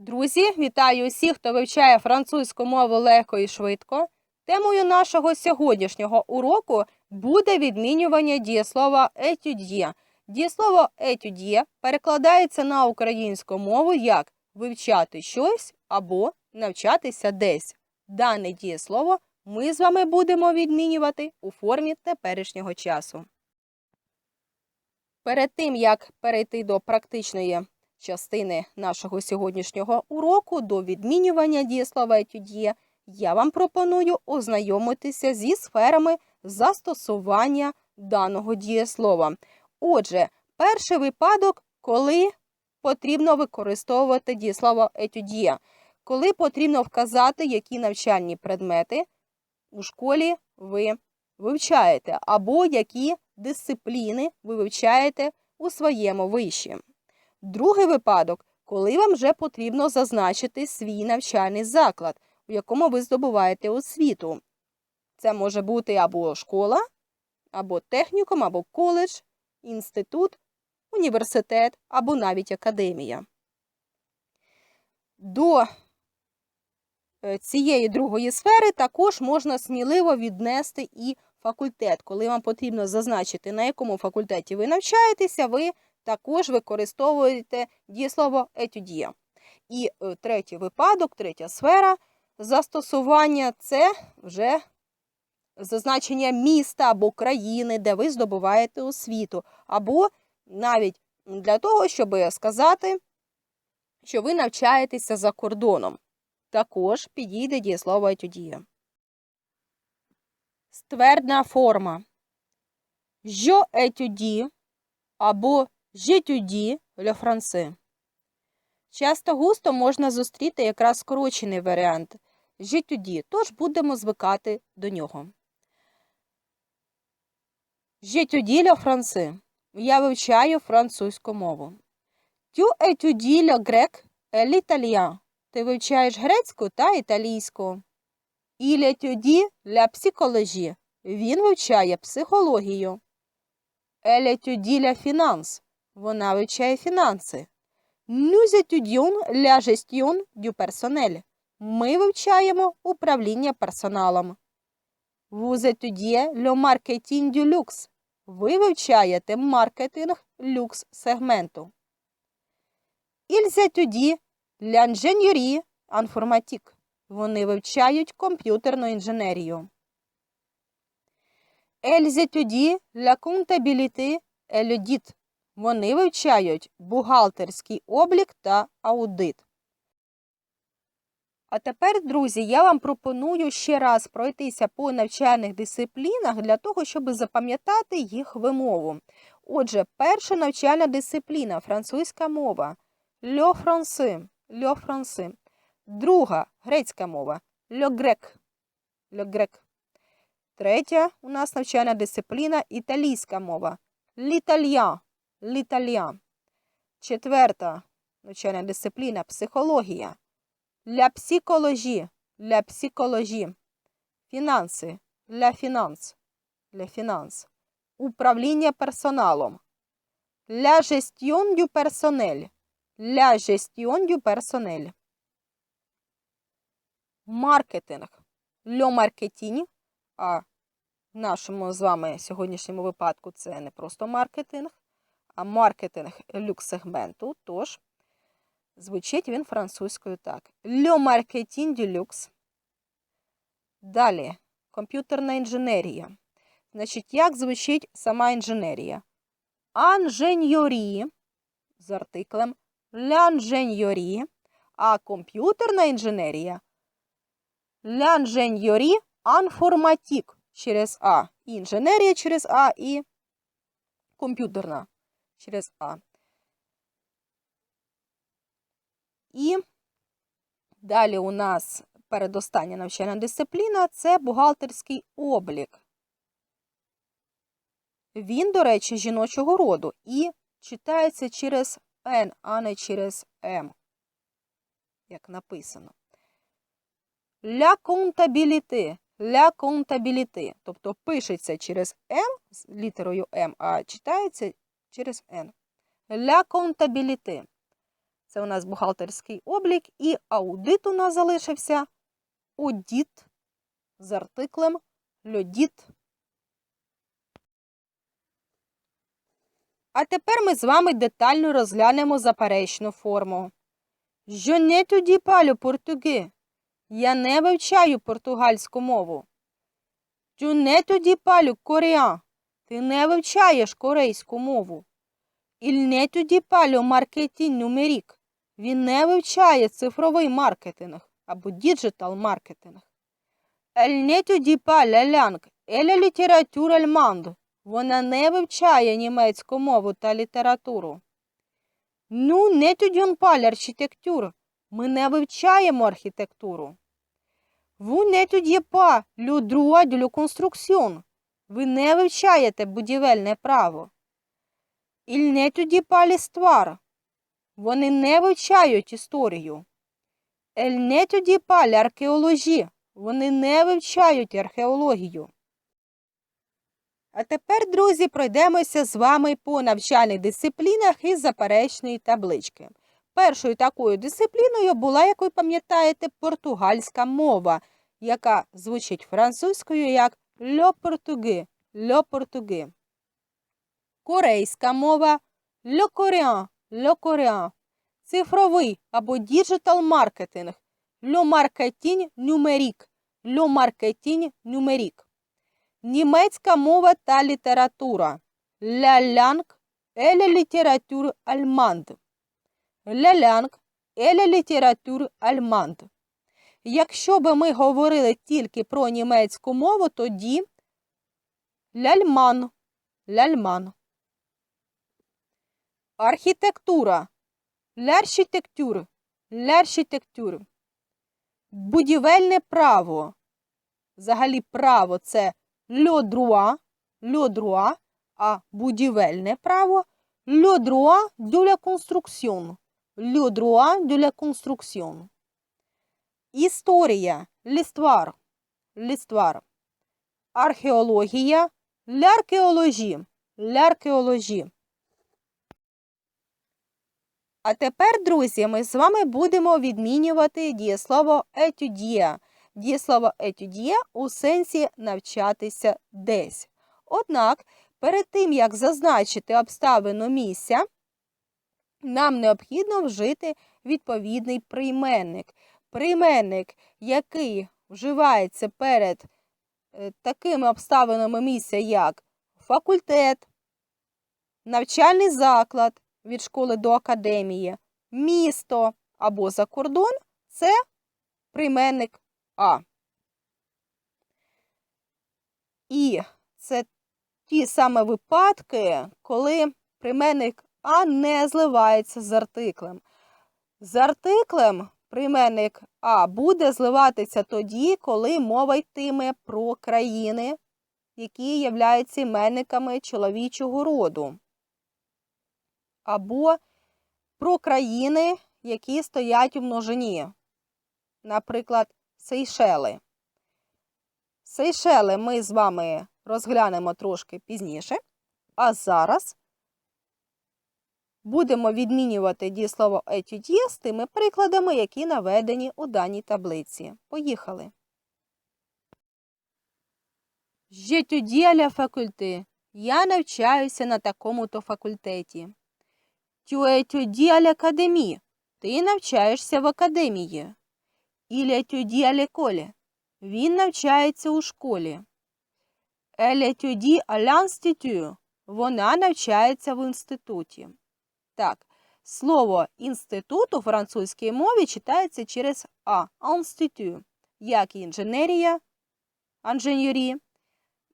Друзі, вітаю усіх, хто вивчає французьку мову легко і швидко. Темою нашого сьогоднішнього уроку буде відмінювання дієслова «étudier». Дієслово «étudier» перекладається на українську мову як вивчати щось або навчатися десь. Дане дієслово ми з вами будемо відмінювати у формі теперішнього часу. Перед тим, як перейти до практичної частини нашого сьогоднішнього уроку до відмінювання дієслова «étudier», я вам пропоную ознайомитися зі сферами застосування даного дієслова. Отже, перший випадок, коли потрібно використовувати дієслово «étudier», коли потрібно вказати, які навчальні предмети у школі ви вивчаєте, або які дисципліни ви вивчаєте у своєму виші. Другий випадок, коли вам вже потрібно зазначити свій навчальний заклад, у якому ви здобуваєте освіту. Це може бути або школа, або технікум, або коледж, інститут, університет, або навіть академія. До е, цієї другої сфери також можна сміливо віднести і факультет. Коли вам потрібно зазначити, на якому факультеті ви навчаєтеся, ви також використовуєте дієслово «étudier». І е, третій випадок, третя сфера застосування це вже зазначення міста або країни, де ви здобуваєте освіту, або навіть для того, щоб сказати, що ви навчаєтеся за кордоном. Також підійде дієслово «étudier». Ствердна форма. Je étudie або j'étudie le français. Часто густо можна зустріти якраз скорочений варіант j'étudie, тож будемо звикати до нього. J'étudie le français. Я вивчаю французьку мову. Étudies le grec et l'italien. Ти вивчаєш грецьку та італійську. Il étudie la psychologie. Він вивчає психологію. Étudie la finance. Вона вивчає фінанси. Étudions la gestion du personnel. Ми вивчаємо управління персоналом. Étudiez le marketing du luxe. Ви вивчаєте маркетинг люкс сегменту. Ils étudient l'ingénierie informatique. Вони вивчають комп'ютерну інженерію. La comptabilité et l'audit. Вони вивчають бухгалтерський облік та аудит. А тепер, друзі, я вам пропоную ще раз пройтися по навчальних дисциплінах для того, щоб запам'ятати їх вимову. Отже, перша навчальна дисципліна французька мова le français, le français. Друга грецька мова le grec, le grec. Третя у нас навчальна дисципліна італійська мова l'italien, l'italien. Четверта навчальна дисципліна психологія la psychologie, la psychologie. Фінанси la finance, la finance. Управління персоналом la gestion du personnel, la gestion du personnel. Маркетинг le marketing, а в нашому з вами сьогоднішньому випадку це не просто маркетинг, маркетинг люкс-сегменту. Тож, звучить він французькою так. Le marketing du luxe. Далі, комп'ютерна інженерія. Значить, як звучить сама інженерія? Анженьорі з артиклем l'ingénierie, а комп'ютерна інженерія l'ingénierie informatique через А. І інженерія через А, і комп'ютерна через А. І далі у нас передостання навчальна дисципліна це бухгалтерський облік. Він, до речі, жіночого роду і читається через Н, а не через М, як написано. Ля comptabilité, ля comptabilité. Тобто пишеться через М з літерою М, а читається через Н. Ля comptabilité. Це у нас бухгалтерський облік, і аудит у нас залишився одіт з артиклем льодіт. А тепер ми з вами детально розглянемо заперечну форму. Je n'étudie pas le portugais. Я не вивчаю португальську мову. Tu n'étudies pas le coréen. Ти не вивчаєш корейську мову. N'étudie pas le marketing numérique. Він не вивчає цифровий маркетинг або діджитал маркетинг. Pas la langue et la littérature allemande. Вона не вивчає німецьку мову та літературу. Nous n'étudions pas l'architecture. Ми не вивчаємо архітектуру. Vous n'étudiez pas le droit de la construction. Ви не вивчаєте будівельне право. Il n'étudie pas l'histoire. Вони не вивчають історію. Elle n'étudie pas l'archéologie. Вони не вивчають археологію. А тепер, друзі, пройдемося з вами по навчальних дисциплінах із заперечної таблички. Першою такою дисципліною була, як ви пам'ятаєте, португальська мова, яка звучить французькою як «le portugais», «le portugais». Корейська мова «le coréen», «le coréen». Цифровий або діджитал маркетинг «le marketing numérique», «le marketing numérique». Німецька мова та література «la langue et la littérature allemande». «La langue et la littérature allemande». Якщо би ми говорили тільки про німецьку мову, тоді ляльман, ляльман. Архітектура, l'architecture, l'architecture. Будівельне право. Взагалі право це le droit, а будівельне право le droit de la construction, le Історія, l'histoire, l'histoire. Археологія, l'archéologie, l'archéologie. А тепер, друзі, ми з вами будемо відмінювати дієслово «étudier». Дієслово «étudier» у сенсі навчатися десь. Однак, перед тим, як зазначити обставину місця, нам необхідно вжити відповідний прийменник. Прийменник, який вживається перед е, такими обставинами місця, як факультет, навчальний заклад від школи до академії, місто або за кордон це прийменник А. І це ті саме випадки, коли прийменник А не зливається з артиклем. З артиклем прийменник А буде зливатися тоді, коли мова йтиме про країни, які являються іменниками чоловічого роду або про країни, які стоять у множині. Наприклад, Сейшели. Сейшели ми з вами розглянемо трошки пізніше, а зараз будемо відмінювати дієслово «étudier» з тими прикладами, які наведені у даній таблиці. Поїхали. À la. Я навчаюся на такому-то факультеті. À l'académie. Ти навчаєшся в академії. Étudie à l'école. Він навчається у школі. Étudie à l'institut. Вона навчається в інституті. Так, слово інститут у французькій мові читається через А. Інститут. Як і інженерія, інженерії,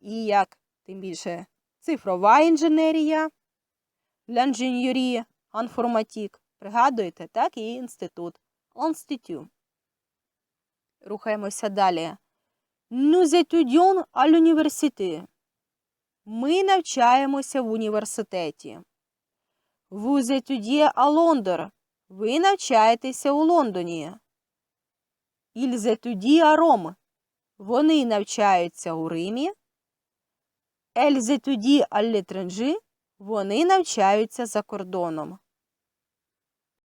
і як, тим більше, цифрова інженерія, l'ingénierie, інформатік. Пригадуєте, так і інститут. Інститут. Рухаємося далі. Nous étudions à l'université. Ми навчаємося в університеті. Vous étudiez à. Ви навчаєтеся у Лондоні. Ils étudient à. Вони навчаються у Римі. Elles étudient à. Вони навчаються за кордоном.